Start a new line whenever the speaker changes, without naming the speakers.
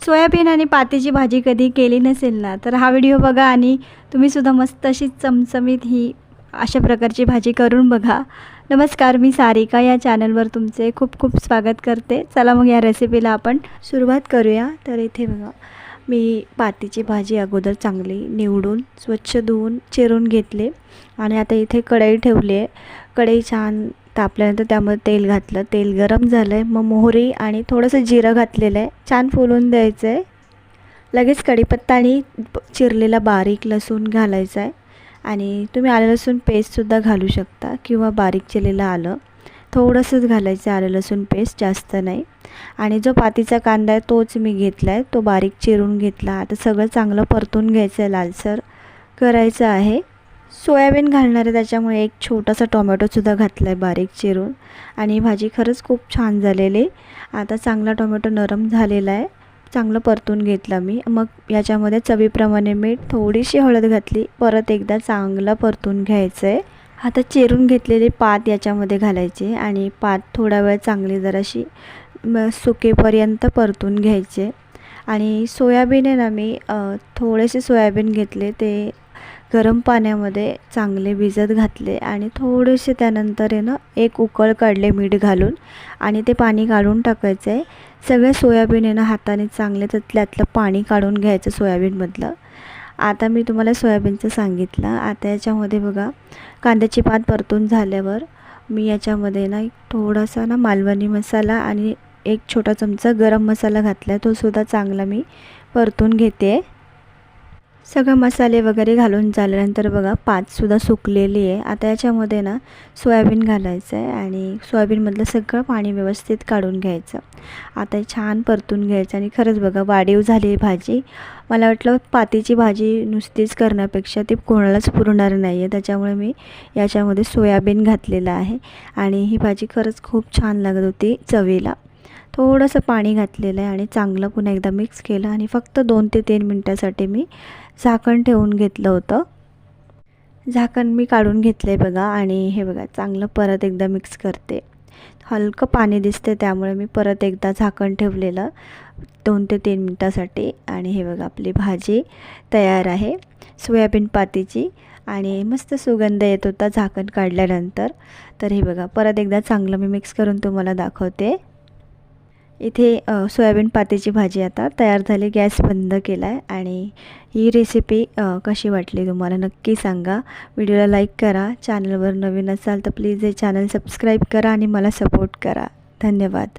Soybean आणि पातीची भाजी कधी केली नसेल ना तर हा व्हिडिओ बघा आणि तुम्हीसुद्धा मस्त अशी चमचमीत ही अशा प्रकारची भाजी करून बघा. नमस्कार मी सारिका या चॅनलवर तुमचे खूप खूप स्वागत करते. चला मग या रेसिपीला आपण सुरुवात करूया. तर इथे बघा मी पातीची भाजी अगोदर चांगली निवडून स्वच्छ धुवून चिरून घेतले. आणि आता इथे कढई ठेवली आहे. कढई छान तापल्यानंतर त्यामध्ये तेल घातलं. तेल गरम झालं आहे मग मोहरी आणि थोडंसं जिरं घातलेलं आहे. छान फुलून द्यायचं आहे लगेच कढीपत्ता आणि चिरलेला बारीक लसूण घालायचा आहे आणि तुम्ही आलं लसूण पेस्टसुद्धा घालू शकता किंवा बारीक चिरलेलं आलं. थोडंसंच घालायचं आहे आलं लसूण पेस्ट जास्त नाही. आणि जो पातीचा कांदा आहे तोच मी घेतला आहे तो बारीक चिरून घेतला. आता सगळं चांगलं परतून घ्यायचं आहे लालसर करायचं आहे. सोयाबीन घालणार आहे त्याच्यामुळे एक छोटासा टोमॅटोसुद्धा घातला आहे बारीक चिरून. आणि भाजी खरंच खूप छान झालेली आता चांगला टोमॅटो नरम झालेला आहे. चांगलं परतून घेतला मी. मग याच्यामध्ये चवीप्रमाणे मीठ थोडीशी हळद घातली. परत एकदा चांगलं परतून घ्यायचं आहे आता चिरून घेतलेली पात याच्यामध्ये घालायची आणि पात थोडा वेळ चांगली जराशी सुकेपर्यंत परतून घ्यायचे. आणि सोयाबीन आहे ना मी थोडेसे सोयाबीन घेतले ते गरम पाण्यामध्ये चांगले भिजत घातले आणि थोडेसे त्यानंतर आहे ना एक उकळ काढले मीठ घालून आणि ते पाणी काढून टाकायचं आहे. सगळे सोयाबीन आहे ना हाताने चांगले त्यातल्यातलं त्यातलं पाणी काढून घ्यायचं सोयाबीनमधलं. आता मी तुम्हाला सोयाबीनचं सांगितलं. आता याच्यामध्ये बघा कांद्याची पात परतून झाल्यावर मी याच्यामध्ये ना एक थोडासा ना मालवणी मसाला आणि एक छोटा चमचा गरम मसाला घातला आहे तो सुद्धा चांगला मी परतून घेते. सगळं मसाले वगैरे घालून झाल्यानंतर बघा पातसुद्धा सुकलेली आहे. आता याच्यामध्ये ना सोयाबीन घालायचं आहे आणि सोयाबीनमधलं सगळं पाणी व्यवस्थित काढून घ्यायचं. आता छान परतून घ्यायचं आणि खरंच बघा वाढीव झाली आहे भाजी. मला वाटलं पातीची भाजी नुसतीच करण्यापेक्षा ती कोणालाच पुरणार नाही आहे त्याच्यामुळे मी याच्यामध्ये सोयाबीन घातलेलं आहे आणि ही भाजी खरंच खूप छान लागत होती चवीला. थोडंसं पाणी घातलेलं आहे आणि चांगलं पुन्हा एकदा मिक्स केलं आणि फक्त दोन ते तीन मिनटासाठी मी झाकण ठेवून घेतलं होतं. झाकण मी काढून घेतलं आहे बघा आणि हे बघा चांगलं परत एकदा मिक्स करते. हलकं पाणी दिसते त्यामुळे मी परत एकदा झाकण ठेवलेलं दोन ते तीन मिनटासाठी. आणि हे बघा आपली भाजी तयार आहे सोयाबीन पातीची आणि मस्त सुगंध येत होता झाकण काढल्यानंतर. तर हे बघा परत एकदा चांगलं मी मिक्स करून तुम्हाला दाखवते. इथे सोयाबीन पातेची भाजी आता तयार झाली गॅस बंद केला आहे आणि ही रेसिपी कशी वाटली तुम्हाला नक्की सांगा. व्हिडिओला लाईक करा चॅनलवर नवीन असाल तर प्लीज हे चॅनल सबस्क्राईब करा आणि मला सपोर्ट करा. धन्यवाद.